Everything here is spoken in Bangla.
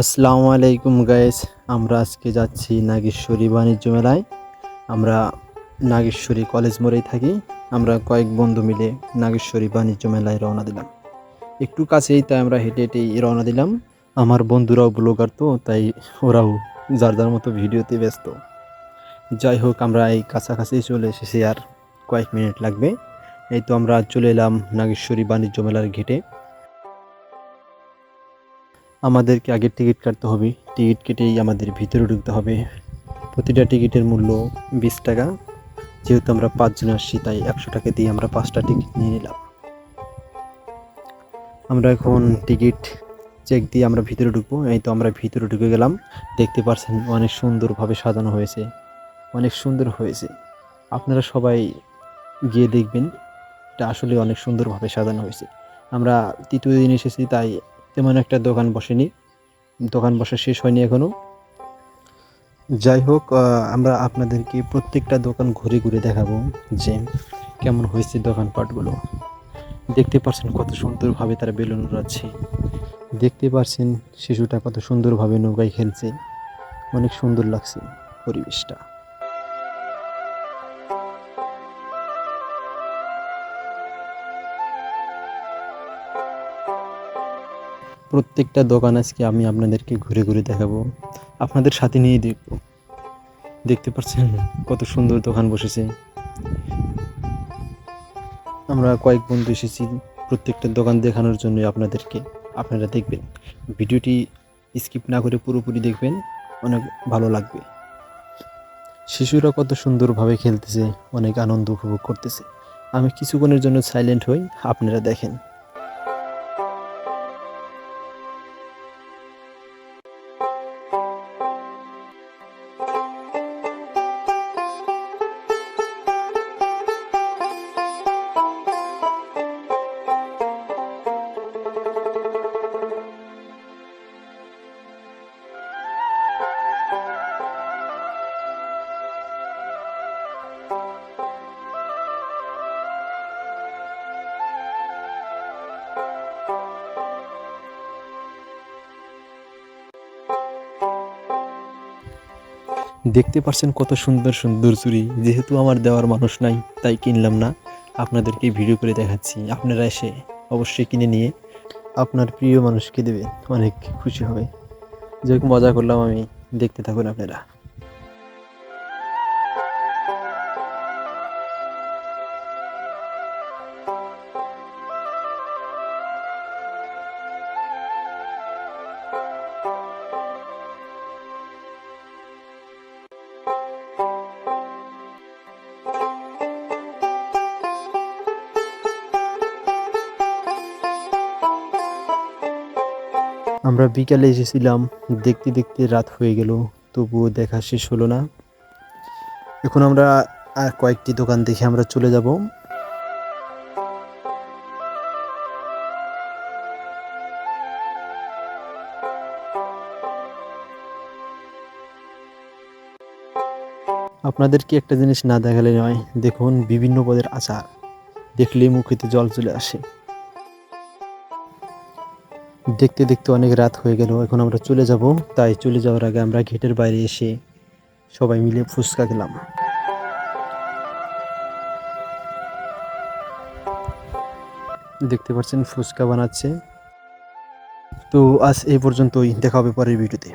আসসালামু আলাইকুম গাইস আমরা আজকে যাচ্ছি নাগেশ্বরী বাণিজ্য মেলায়। আমরা নাগেশ্বরী কলেজ মোড়েই থাকি। আমরা কয়েক বন্ধু মিলে নাগেশ্বরী বাণিজ্য মেলায় রওনা দিলাম। একটু কাছেই তাই আমরা হেঁটে হেঁটেই রওনা দিলাম। আমার বন্ধুরাও ব্লগার তো, তাই ওরাও যার যার মতো ভিডিওতে ব্যস্ত। যাই হোক, আমরা এই কাছাকাছি চলে এসেছি আর কয়েক মিনিট লাগবে। এই তো আমরা চলে এলাম নাগেশ্বরী বাণিজ্য মেলার ঘেটে আমাদেরকে আগে টিকিট কাটতে হবে। টিকিট কেটেই আমাদের ভিতরে ঢুকতে হবে। প্রতিটা টিকিটের মূল্য বিশ টাকা। যেহেতু আমরা পাঁচজন আসছি, তাই একশো টাকা দিয়ে আমরা পাঁচটা টিকিট নিয়ে নিলাম। আমরা এখন টিকিট চেক দিয়ে আমরা ভিতরে ঢুকবো। এই তো আমরা ভিতরে ঢুকে গেলাম। দেখতে পাচ্ছেন অনেক সুন্দরভাবে সাজানো হয়েছে। অনেক সুন্দর হয়েছে। আপনারা সবাই গিয়ে দেখবেন। এটা আসলে অনেক সুন্দরভাবে সাজানো হয়েছে। আমরা তৃতীয় দিন এসেছি, তাই তেমন একটা দোকান বসেনি। দোকান বসা শেষ হয়নি এখনও যাই হোক আমরা আপনাদেরকে প্রত্যেকটা দোকান ঘুরে ঘুরে দেখাবো যে কেমন হয়েছে দোকানপাটগুলো দেখতে পাচ্ছেন কত সুন্দরভাবে তারা বেলুন উড়াচ্ছে। দেখতে পাচ্ছেন শিশুটা কত সুন্দরভাবে নৌকায় খেলছে। অনেক সুন্দর লাগছে পরিবেশটা। প্রত্যেকটা দোকান আজকে আমি আপনাদেরকে ঘুরে ঘুরে দেখাবো। আপনাদের সাথে নিয়ে দেখব। দেখতে পাচ্ছেন কত সুন্দর দোকান বসেছে। আমরা কয়েক বন্ধু এসেছি প্রত্যেকটা দোকান দেখানোর জন্য আপনাদেরকে। আপনারা দেখবেন, ভিডিওটি স্কিপ না করে পুরোপুরি দেখবেন, অনেক ভালো লাগবে। শিশুরা কত সুন্দরভাবে খেলতেছে, অনেক আনন্দ উপভোগ করতেছে। আমি কিছুক্ষণের জন্য সাইলেন্ট হই, আপনারা দেখেন। দেখতে পারছেন কত সুন্দর সুন্দর চুরি। যেহেতু আমার দেওয়ার মানুষ নাই, তাই কিনলাম না। আপনাদেরকে ভিডিও করে দেখাচ্ছি। আপনারা এসে অবশ্যই কিনে নিয়ে আপনার প্রিয় মানুষকে দেবে অনেক খুশি হবে। যেরকম মজা করলাম আমি। দেখতে থাকুন আপনারা। আমরা বিকালে এসেছিলাম, দেখতে দেখতে রাত হয়ে গেল, তবুও দেখা শেষ হলো না। এখন আমরা আর কয়েকটি দোকান দেখে আমরা চলে যাব। আপনাদেরকে একটা জিনিস না দেখালে নয়, দেখুন বিভিন্ন পদের আচার। দেখলেই মুখেতে জল চলে আসে। দেখতে দেখতে অনেক রাত হয়ে গেল, এখন আমরা চলে যাব। তাই চলে যাওয়ার আগে আমরা গেটের বাইরে এসে সবাই মিলে ফুচকা খেলাম। দেখতে পাচ্ছেন ফুচকা বানাচ্ছে। তো আজ এই পর্যন্তই, দেখা হবে পরের ভিডিওতে।